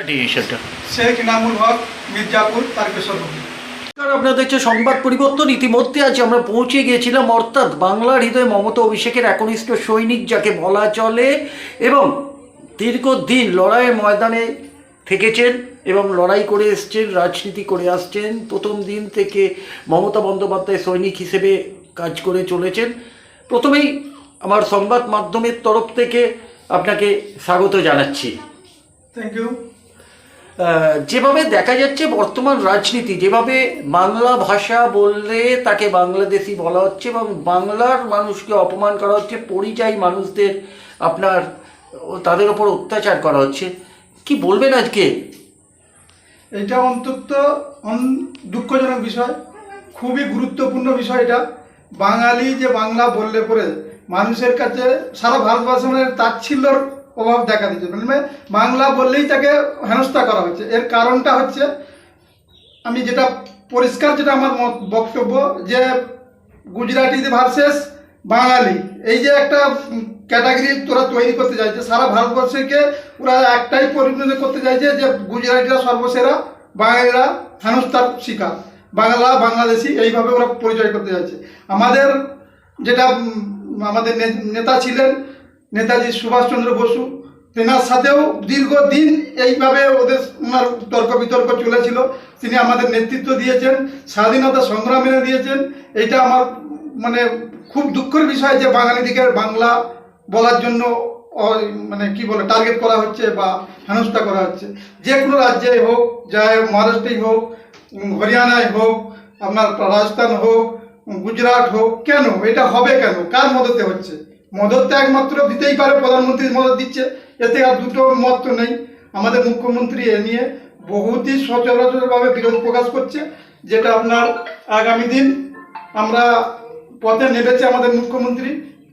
সেটা শেখ ইনামুল হক মির্জাপুর তারকেশ্বর। নমস্কার, আপনারা দেখছেন সংবাদ পরিবর্তন। ইতিমধ্যে আজ আমরা পৌঁছে গিয়েছিলাম অর্থাৎ বাংলার হৃদয় মমতা অভিষেকের একনিষ্ঠ সৈনিক যাকে বলা চলে এবং দীর্ঘদিন লড়াইয়ের ময়দানে থেকেছেন এবং লড়াই করে এসছেন রাজনীতি করে আসছেন। প্রথম দিন থেকে মমতা বন্দ্যোপাধ্যায় সৈনিক হিসেবে কাজ করে চলেছেন। প্রথমেই আমার সংবাদ মাধ্যমের তরফ থেকে আপনাকে স্বাগত জানাচ্ছি। থ্যাংক ইউ যেভাবে দেখা যাচ্ছে বর্তমান রাজনীতি, যেভাবে বাংলা ভাষা বললে তাকে বাংলাদেশি বলা হচ্ছে এবং বাংলার মানুষকে অপমান করা হচ্ছে, পরিযায়ী মানুষদের আপনার তাদের ওপর অত্যাচার করা হচ্ছে। কি বলবেন আজকে? এটা অন্তত অন- দুঃখজনক বিষয়, খুবই গুরুত্বপূর্ণ বিষয় এটা। বাঙালি যে বাংলা বললে পরে মানুষের কাছে সারা ভারতবর্ষে মানে তাচ্ছিল্যর অভাব দেখা দিচ্ছে। মানে বাংলা বললেই তাকে হেনস্থা করা হচ্ছে। এর কারণটা হচ্ছে, আমি যেটা পরিষ্কার যেটা আমার বক্তব্য যে গুজরাটি ভার্সেস বাঙালি, এই যে একটা ক্যাটাগরি তোরা তৈরি করতে চাইছে, সারা ভারতবর্ষকে ওরা একটাই পরিণত করতে চাইছে যে গুজরাটিরা সর্বসেরা, বাঙালিরা হেনস্থার শিকার। বাংলা, বাংলাদেশি, এইভাবে ওরা পরিচয় করতে চাইছে। আমাদের যেটা আমাদের নেতা ছিলেন নেতাজি সুভাষচন্দ্র বসু, তেনার সাথেও দীর্ঘদিন এইভাবে ওদের ওনার তর্ক বিতর্ক চলেছিল। তিনি আমাদের নেতৃত্ব দিয়েছেন, স্বাধীনতা সংগ্রাম এনে দিয়েছেন। এটা আমার মানে খুব দুঃখের বিষয় যে বাঙালিদিকে বাংলা বলার জন্য মানে কি বলে টার্গেট করা হচ্ছে বা হেনস্থা করা হচ্ছে। যে কোনো রাজ্যে হোক যায় মহারাষ্ট্রেই হোক হরিয়ানায় হোক, আপনার রাজস্থান হোক গুজরাট হোক, কেন? এটা হবে কেন? কার মদতে হচ্ছে? মদত তো একমাত্র দিতেই পারে প্রধানমন্ত্রীর মদত দিচ্ছে। এতে আর দুটো মত তো নেই। আমাদের মুখ্যমন্ত্রী এ নিয়ে বহুতই সচরাচরভাবে বিরোধ প্রকাশ করছে যেটা আপনার আগামী দিন আমরা পথে নেমেছে আমাদের মুখ্যমন্ত্রী।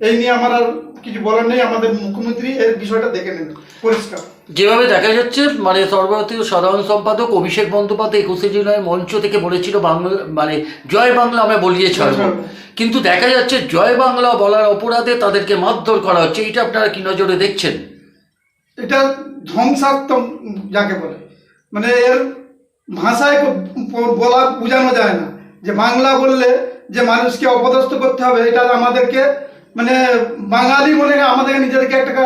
এই নিয়ে আমার আর কিছু বলার নেই। আমাদের মুখ্যমন্ত্রী এর বিষয়টা দেখে নেবে পরিষ্কার। যেভাবে দেখা যাচ্ছে মানে সর্বভারতীয় সাধারণ সম্পাদক অভিষেক বন্দ্যোপাধ্যায় একুশে জুলাই মঞ্চ থেকে বলেছিল বাংলা মানে জয় বাংলা আমরা বলিয়ে ছাড়বো। কিন্তু দেখা যাচ্ছে জয় বাংলা বলার অপরাধে তাদেরকে মারধর করা হচ্ছে। এইটা আপনারা কি নজরে দেখছেন? এটা ধ্বংসাত্মক যাকে বলে। মানে এর ভাষায় বলা বোঝানো যায় না। যে বাংলা বললে যে মানুষকে অপদস্থ করতে হবে, এটা আমাদেরকে মানে বাঙালি বলে আমাদেরকে নিজেদেরকে একটা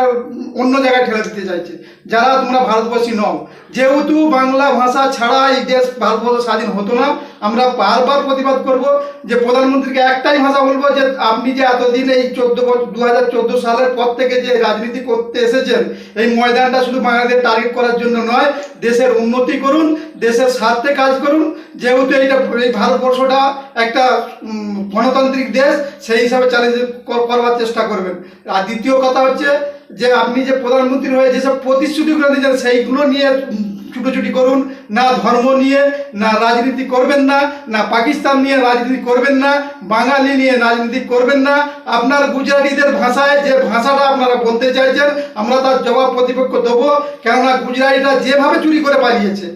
অন্য জায়গায় ঠেলে দিতে চাইছে। যারা তোমরা ভারতবর্ষী নও, যেহেতু বাংলা ভাষা ছাড়া এই দেশ ভারতবর্ষ স্বাধীন হতো না আমরা বারবার প্রতিবাদ করব যে প্রধানমন্ত্রীকে একটাই ভাষা বলব যে আপনি যে এতদিন এই চোদ্দ দু হাজার সালের পর থেকে যে রাজনীতি করতে এসেছেন, এই ময়দানটা শুধু বাঙালিদের টার্গেট করার জন্য নয়, দেশের উন্নতি করুন, দেশের স্বার্থে কাজ করুন। যেহেতু এইটা এই ভারতবর্ষটা একটা গণতান্ত্রিক দেশ, সেই হিসাবে চ্যালেঞ্জ করবার চেষ্টা করবেন। আর দ্বিতীয় কথা হচ্ছে যে আপনি যে প্রধানমন্ত্রী হয়ে যেসব প্রতিশ্রুতিগুলো দিয়েছেন, সেইগুলো নিয়ে ছুটোছুটি করুন, না ধর্ম নিয়ে, না রাজনীতি করবেন না না পাকিস্তান নিয়ে রাজনীতি করবেন না, বাঙালি নিয়ে রাজনীতি করবেন না। আপনার গুজরাটিদের ভাষায় যে ভাষাটা আপনারা বলতে চাইছেন, আমরা তার জবাব প্রতিপক্ষ দেবো। কেননা গুজরাটিরা যেভাবে চুরি করে পালিয়েছে,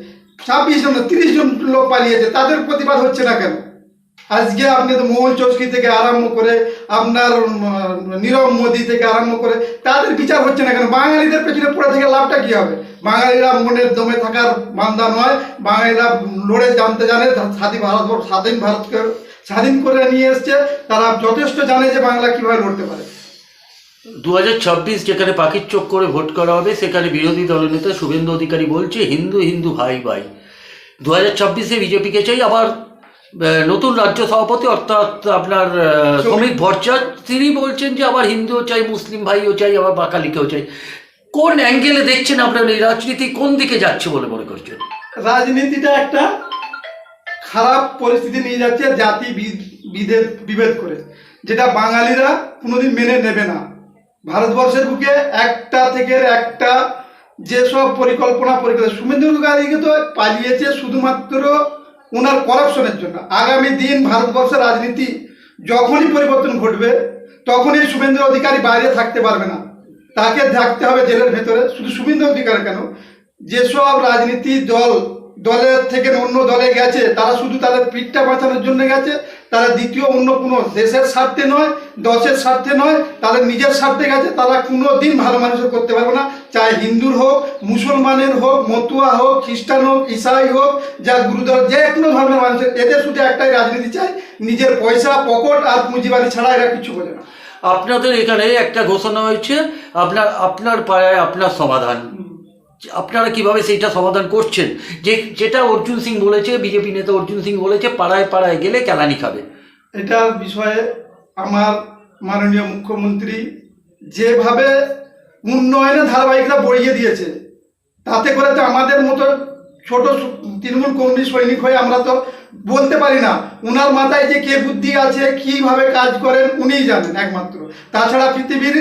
ছাব্বিশ জন, তিরিশ জন লোক পালিয়েছে, তাদের প্রতিবাদ হচ্ছে না কেন? আজকে আপনি তো মোহন চৌস্কি থেকে আরম্ভ করে আপনার নীরব মোদি থেকে আরম্ভ করে তাদের বিচার হচ্ছে না কেন? বাঙালিদের পেছনে পড়ে থেকে লাভটা কি হবে? বাঙালিরা মনের দমে থাকার বান্দা নয়, বাঙালিরা লড়ে জানতে জানে স্বাধীন ভারত, স্বাধীন ভারতকে স্বাধীন করে নিয়ে এসছে, তারা যথেষ্ট জানে যে বাংলা কীভাবে লড়তে পারে। দু যেখানে পাখির চোখ করে ভোট করা হবে, সেখানে বিরোধী দলনেতা শুভেন্দু অধিকারী বলছে, হিন্দু হিন্দু, ভাই ভাই। দু হাজার ছাব্বিশে বিজেপিকে চাই, আবার নতুন রাজ্য সভাপতি অর্থাৎ আপনার শ্রমিক ভট্টাচার্য তিনি বলছেন যে আবার হিন্দুও চাই মুসলিম ভাইও চাই আবার বাঙালিকেও চাই। কোন অ্যাঙ্গেলে দেখছেন আপনার এই রাজনীতি? কোন দিকে যাচ্ছে বলে মনে করছেন? রাজনীতিটা একটা খারাপ পরিস্থিতি নিয়ে যাচ্ছে জাতি বিভেদ বিভেদ করে। যেটা বাঙালিরা কোনোদিন মেনে নেবে না। ভারতবর্ষের বুকে একটা থেকে একটা যেসব পরিকল্পনা পরিকল্পনা শুভেন্দু অধিকারীকে তো পালিয়েছে শুধুমাত্র ওনার করাপশনের জন্য। আগামী দিন ভারতবর্ষের রাজনীতি যখনই পরিবর্তন ঘটবে, তখনই শুভেন্দু অধিকারী বাইরে থাকতে পারবে না। তাকে থাকতে হবে জেলের ভেতরে। শুধু শুভেন্দু অধিকার কেন? যেসব রাজনীতি দল দলের থেকে অন্য দলে গেছে, তারা শুধু তাদের পিঠটা বাঁচানোর জন্য গেছে, তারা দ্বিতীয় অন্য কোনো দেশের স্বার্থে নয়, দশের স্বার্থে নয়, তাদের নিজের স্বার্থে গেছে, তারা কোনো দিন ভালো মানুষের করতে পারবে না। চাই হিন্দুর হোক, মুসলমানের হোক, মতুয়া হোক, খ্রিস্টান হোক, ইসাই হোক, যা গুরুদর যে কোনো ধর্মের মানুষের, এদের শুধু একটাই রাজনীতি চাই, নিজের পয়সা, পকট আর পুঁজিবাদী ছাড়া এরা কিছু বোঝে না। আপনাদের এখানে একটা ঘোষণা হয়েছে, আপনার আপনার পাড়ায় আপনার সমাধান। আপনারা কীভাবে সেইটা সমাধান করছেন? যে, যেটা অর্জুন সিং বলেছে, বিজেপি নেতা অর্জুন সিং বলেছে, পাড়ায় পাড়ায় গেলে কেলানি খাবে। এটা বিষয়ে আমার মাননীয় মুখ্যমন্ত্রী যেভাবে উন্নয়নের ধারাবাহিকতা বড়িয়ে দিয়েছে, তাতে করে তো আমাদের মতো ছোট তৃণমূল কর্মী সৈনিক হয়ে আমরা তো বলতে পারি না। ওনার মাথায় যে কে বুদ্ধি আছে, কীভাবে কাজ করেন, উনিই জানেন একমাত্র। তাছাড়া পৃথিবীর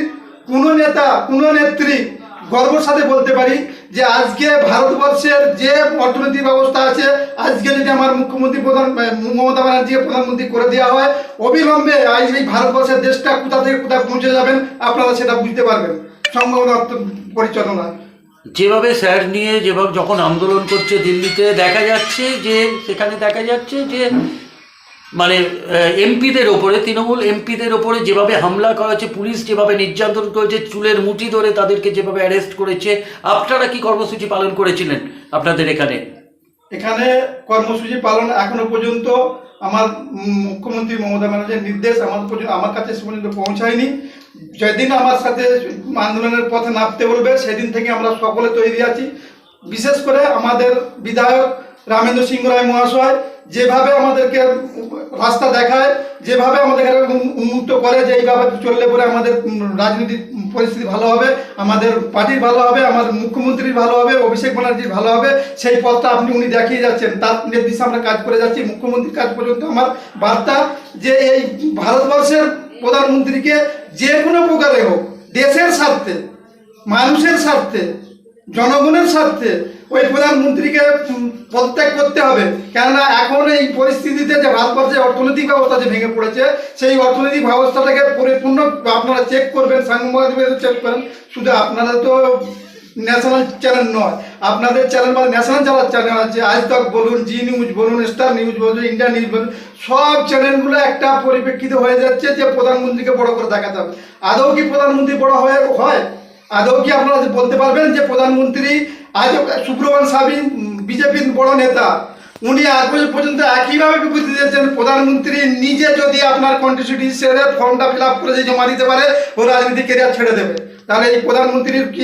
কোনো নেতা, কোনো নেত্রী গর্বর সাথে বলতে পারি যে আজকে ভারতবর্ষের যে অর্থনৈতিক ব্যবস্থা আছে, আজকে যদি আমার মুখ্যমন্ত্রী প্রধান মমতা ব্যানার্জিকে প্রধানমন্ত্রী করে দেওয়া হয়, অবিলম্বে আজ এই ভারতবর্ষের দেশটা কোথা থেকে কোথায় পৌঁছে যাবেন, আপনারা সেটা বুঝতে পারবেন। সম্ভাবনা পরিচালনা যেভাবে স্যার নিয়ে যেভাবে যখন আন্দোলন করছে দিল্লিতে, দেখা যাচ্ছে যে, সেখানে দেখা যাচ্ছে যে মানে এমপিদের ওপরে, তৃণমূল এমপিদের ওপরে যেভাবে হামলা করা হচ্ছে, পুলিশ যেভাবে নির্যাতন করেছে, চুলের মুঠি ধরে তাদেরকে যেভাবে অ্যারেস্ট করেছে, আপনারা কি কর্মসূচি পালন করেছিলেন আপনাদের এখানে? এখানে কর্মসূচি পালন এখনও পর্যন্ত আমার মুখ্যমন্ত্রী মমতা ব্যানার্জির নির্দেশ আমার পর্যন্ত আমার কাছে পর্যন্ত পৌঁছায়নি। যেদিন আমার সাথে আন্দোলনের পথে নামতে বলবে, সেদিন থেকে আমরা সকলে তৈরি আছি। বিশেষ করে আমাদের বিধায়ক রামেন্দ্র সিংহ রায় মহাশয় যেভাবে আমাদেরকে রাস্তা দেখায়, যেভাবে আমাদের উন্মুক্ত করে যে এইভাবে চললে পরে আমাদের রাজনীতির পরিস্থিতি ভালো হবে, আমাদের পার্টির ভালো হবে আমার মুখ্যমন্ত্রীর ভালো হবে, অভিষেক ব্যানার্জির ভালো হবে, সেই পথটা আপনি উনি দেখিয়ে যাচ্ছেন। তার নির্দেশে আমরা কাজ করে যাচ্ছি। মুখ্যমন্ত্রীর কাজ পর্যন্ত আমার বার্তা যে এই ভারতবর্ষের প্রধানমন্ত্রীকে যে কোনো প্রকারে হোক, দেশের স্বার্থে, মানুষের স্বার্থে, জনগণের স্বার্থে ওই প্রধানমন্ত্রীকে পদত্যাগ করতে হবে। কেননা এখন এই পরিস্থিতিতে যে ভারতবর্ষের অর্থনৈতিক ব্যবস্থা যে ভেঙে পড়েছে, সেই অর্থনৈতিক ব্যবস্থাটাকে পরিপূর্ণ আপনারা চেক করবেন, সাংবাদিক চেক করেন। শুধু আপনারা তো ন্যাশনাল চ্যানেল নয়, আপনাদের চ্যানেল মানে ন্যাশনাল যারা চ্যানেল আছে আজ তক বলুন জি নিউজ বলুন স্টার নিউজ বলুন ইন্ডিয়া নিউজ বলুন, সব চ্যানেলগুলো একটা পরিপ্রেক্ষিত হয়ে যাচ্ছে যে প্রধানমন্ত্রীকে বড় করে দেখাতে হবে। আদৌ কি প্রধানমন্ত্রী বড় হয়ে হয়? আদৌ কি আপনারা বলতে পারবেন যে প্রধানমন্ত্রী আজ সুব্রমণ সাবিন বিজেপির বড় নেতা উনি আজ পর্যন্ত একইভাবে বিবৃতি দিয়েছেন প্রধানমন্ত্রী নিজে যদি আপনার কন্টিটিউটি সেরে ফর্মটা ফিল আপ করে যদি জমা দিতে পারে ও রাজনীতি কেরিয়ার ছেড়ে দেবে। তাহলে এই প্রধানমন্ত্রীর কি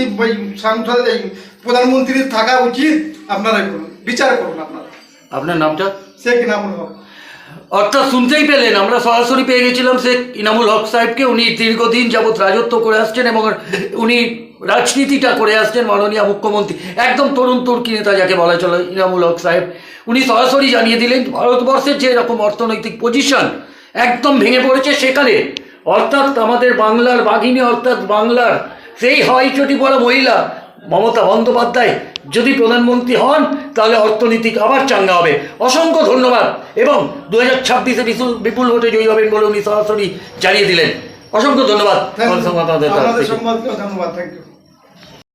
সাংসদ এই প্রধানমন্ত্রীর থাকা উচিত? আপনারাই করুন বিচার করুন আপনারা। আপনার নামটা? সে কি নাম হক। অর্থাৎ শুনতেই পেলেন, আমরা সরাসরি পেয়ে গেছিলাম শেখ ইনামুল হক সাহেবকে। উনি দীর্ঘদিন যাবৎ রাজত্ব করে আসছেন এবং উনি রাজনীতিটা করে আসছেন মাননীয় মুখ্যমন্ত্রী। একদম তরুণ তুর্কি নেতা যাকে বলা চলে ইনামুল হক সাহেব। উনি সরাসরি জানিয়ে দিলেন, ভারতবর্ষের যে রকম অর্থনৈতিক পজিশন একদম ভেঙে পড়েছে সেখানে। অর্থাৎ আমাদের বাংলার বাঘিনী, অর্থাৎ বাংলার সেই হয় চটি বলা মহিলা মমতা বন্দ্যোপাধ্যায় যদি প্রধানমন্ত্রী হন তাহলে অর্থনীতি আবার চাঙ্গা হবে। অসংখ্য ধন্যবাদ। এবং দু হাজার ছাব্বিশে বিপুল বিপুল ভোটে জয়ী হবেন বলে উনি সরাসরি জানিয়ে দিলেন। অসংখ্য ধন্যবাদ। ধন্যবাদ। Thank you